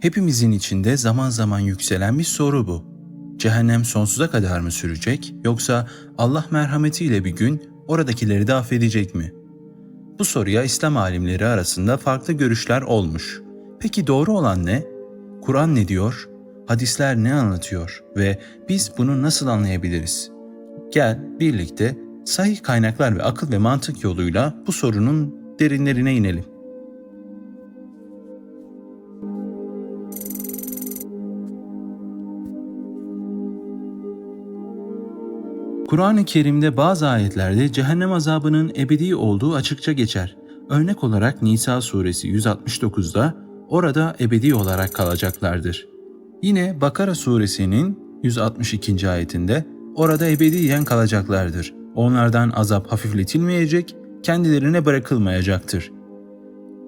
Hepimizin içinde zaman zaman yükselen bir soru bu. Cehennem sonsuza kadar mı sürecek yoksa Allah merhametiyle bir gün oradakileri de affedecek mi? Bu soruya İslam alimleri arasında farklı görüşler olmuş. Peki doğru olan ne? Kur'an ne diyor? Hadisler ne anlatıyor ve biz bunu nasıl anlayabiliriz? Gel birlikte sahih kaynaklar ve akıl ve mantık yoluyla bu sorunun derinlerine inelim. Kur'an-ı Kerim'de bazı ayetlerde cehennem azabının ebedi olduğu açıkça geçer. Örnek olarak Nisa suresi 169'da orada ebedi olarak kalacaklardır. Yine Bakara suresinin 162. ayetinde orada ebediyen kalacaklardır. Onlardan azap hafifletilmeyecek, kendilerine bırakılmayacaktır.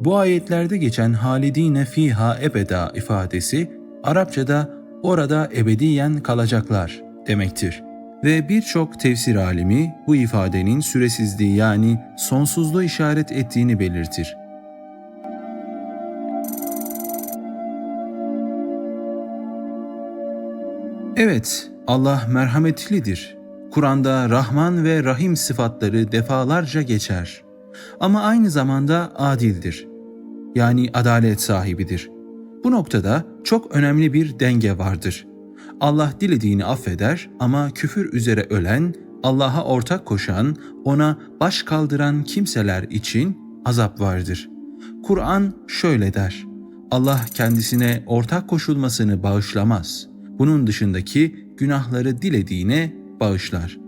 Bu ayetlerde geçen halidine fiha ebeda ifadesi Arapçada orada ebediyen kalacaklar demektir. Ve birçok tefsir alimi bu ifadenin süresizliği yani sonsuzluğu işaret ettiğini belirtir. Evet, Allah merhametlidir. Kur'an'da Rahman ve Rahim sıfatları defalarca geçer. Ama aynı zamanda adildir. Yani adalet sahibidir. Bu noktada çok önemli bir denge vardır. Allah dilediğini affeder ama küfür üzere ölen, Allah'a ortak koşan, ona baş kaldıran kimseler için azap vardır. Kur'an şöyle der. Allah kendisine ortak koşulmasını bağışlamaz. Bunun dışındaki günahları dilediğine bağışlar.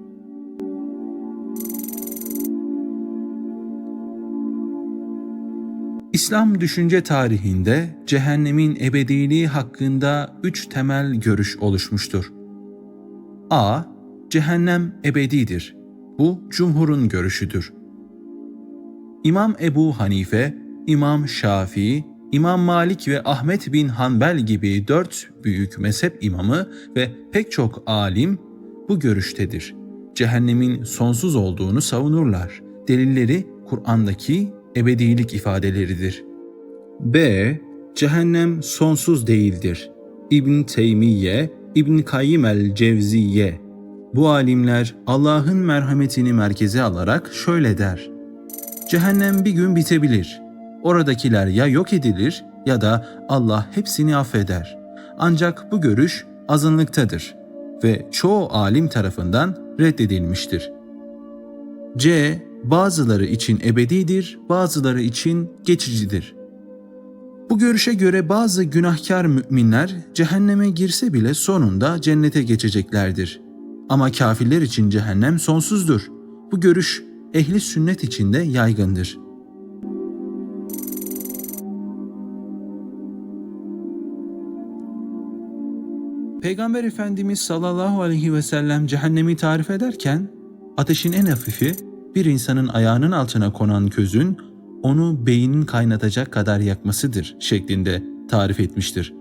İslam düşünce tarihinde cehennemin ebediliği hakkında üç temel görüş oluşmuştur. A. Cehennem ebedidir. Bu cumhurun görüşüdür. İmam Ebu Hanife, İmam Şafii, İmam Malik ve Ahmet bin Hanbel gibi dört büyük mezhep imamı ve pek çok alim bu görüştedir. Cehennemin sonsuz olduğunu savunurlar. Delilleri Kur'an'daki ebedilik ifadeleridir. B. Cehennem sonsuz değildir. İbn Teymiye, İbn Kayyim el-Cevziye. Bu alimler Allah'ın merhametini merkeze alarak şöyle der. Cehennem bir gün bitebilir. Oradakiler ya yok edilir ya da Allah hepsini affeder. Ancak bu görüş azınlıktadır ve çoğu alim tarafından reddedilmiştir. C. Bazıları için ebedidir, bazıları için geçicidir. Bu görüşe göre bazı günahkar müminler cehenneme girse bile sonunda cennete geçeceklerdir. Ama kafirler için cehennem sonsuzdur. Bu görüş ehli sünnet içinde yaygındır. Peygamber Efendimiz sallallahu aleyhi ve sellem cehennemi tarif ederken ateşin en hafifi bir insanın ayağının altına konan közün onu beynin kaynatacak kadar yakmasıdır şeklinde tarif etmiştir.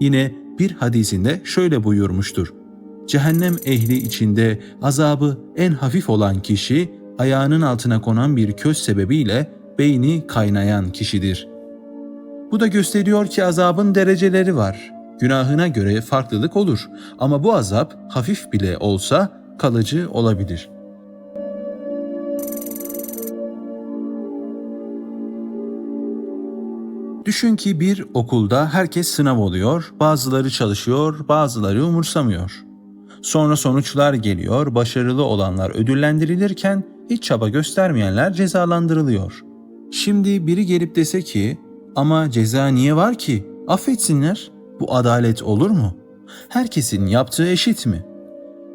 Yine bir hadisinde şöyle buyurmuştur. Cehennem ehli içinde azabı en hafif olan kişi ayağının altına konan bir köz sebebiyle beyni kaynayan kişidir. Bu da gösteriyor ki azabın dereceleri var. Günahına göre farklılık olur ama bu azap hafif bile olsa kalıcı olabilir.'' Düşün ki bir okulda herkes sınav oluyor, bazıları çalışıyor, bazıları umursamıyor. Sonra sonuçlar geliyor, başarılı olanlar ödüllendirilirken hiç çaba göstermeyenler cezalandırılıyor. Şimdi biri gelip dese ki, ama ceza niye var ki? Affetsinler. Bu adalet olur mu? Herkesin yaptığı eşit mi?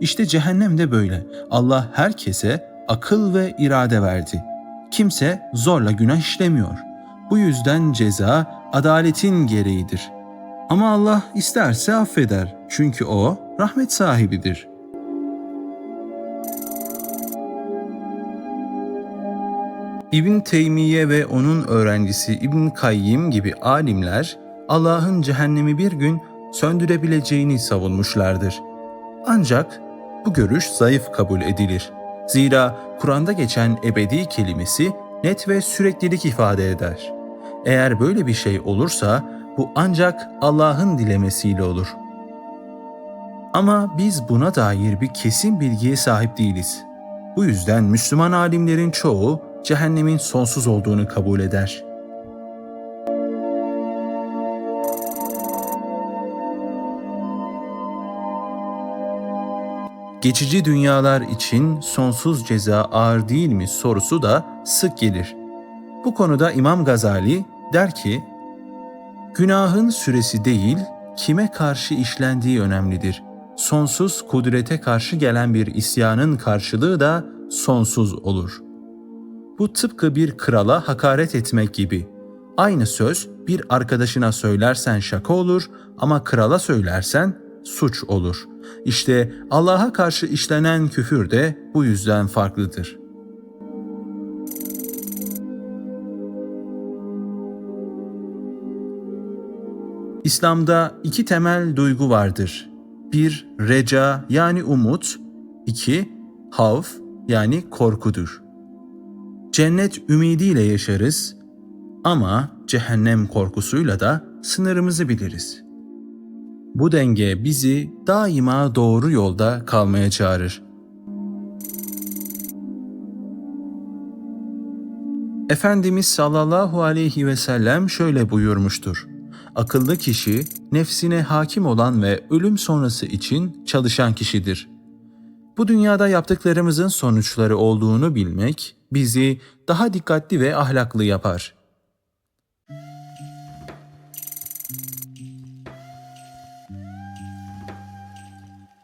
İşte cehennem de böyle. Allah herkese akıl ve irade verdi. Kimse zorla günah işlemiyor.'' Bu yüzden ceza adaletin gereğidir. Ama Allah isterse affeder. Çünkü o rahmet sahibidir. İbn Teymiye ve onun öğrencisi İbn Kayyim gibi alimler Allah'ın cehennemi bir gün söndürebileceğini savunmuşlardır. Ancak bu görüş zayıf kabul edilir. Zira Kur'an'da geçen ebedi kelimesi net ve süreklilik ifade eder. Eğer böyle bir şey olursa bu ancak Allah'ın dilemesiyle olur. Ama biz buna dair bir kesin bilgiye sahip değiliz. Bu yüzden Müslüman alimlerin çoğu cehennemin sonsuz olduğunu kabul eder. Geçici dünyalar için sonsuz ceza ağır değil mi sorusu da sık gelir. Bu konuda İmam Gazali der ki, Günahın süresi değil, kime karşı işlendiği önemlidir. Sonsuz kudrete karşı gelen bir isyanın karşılığı da sonsuz olur. Bu tıpkı bir krala hakaret etmek gibi. Aynı söz bir arkadaşına söylersen şaka olur ama krala söylersen suç olur. İşte Allah'a karşı işlenen küfür de bu yüzden farklıdır. İslam'da iki temel duygu vardır. Bir, reca yani umut. iki havf yani korkudur. Cennet ümidiyle yaşarız ama cehennem korkusuyla da sınırımızı biliriz. Bu denge bizi daima doğru yolda kalmaya çağırır. Efendimiz sallallahu aleyhi ve sellem şöyle buyurmuştur. Akıllı kişi nefsine hakim olan ve ölüm sonrası için çalışan kişidir. Bu dünyada yaptıklarımızın sonuçları olduğunu bilmek bizi daha dikkatli ve ahlaklı yapar.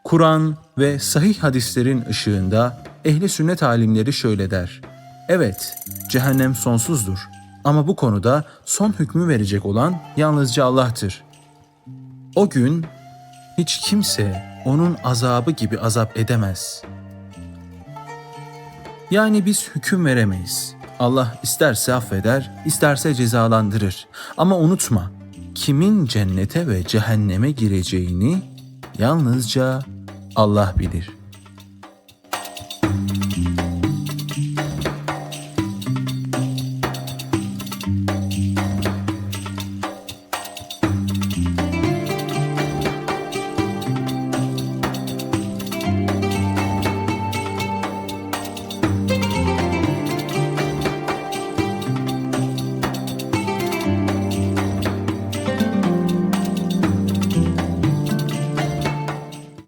Kur'an ve sahih hadislerin ışığında ehli sünnet alimleri şöyle der. Evet, cehennem sonsuzdur ama bu konuda son hükmü verecek olan yalnızca Allah'tır. O gün hiç kimse onun azabı gibi azap edemez. Yani biz hüküm veremeyiz. Allah isterse affeder, isterse cezalandırır. Ama unutma, kimin cennete ve cehenneme gireceğini yalnızca Allah bilir.''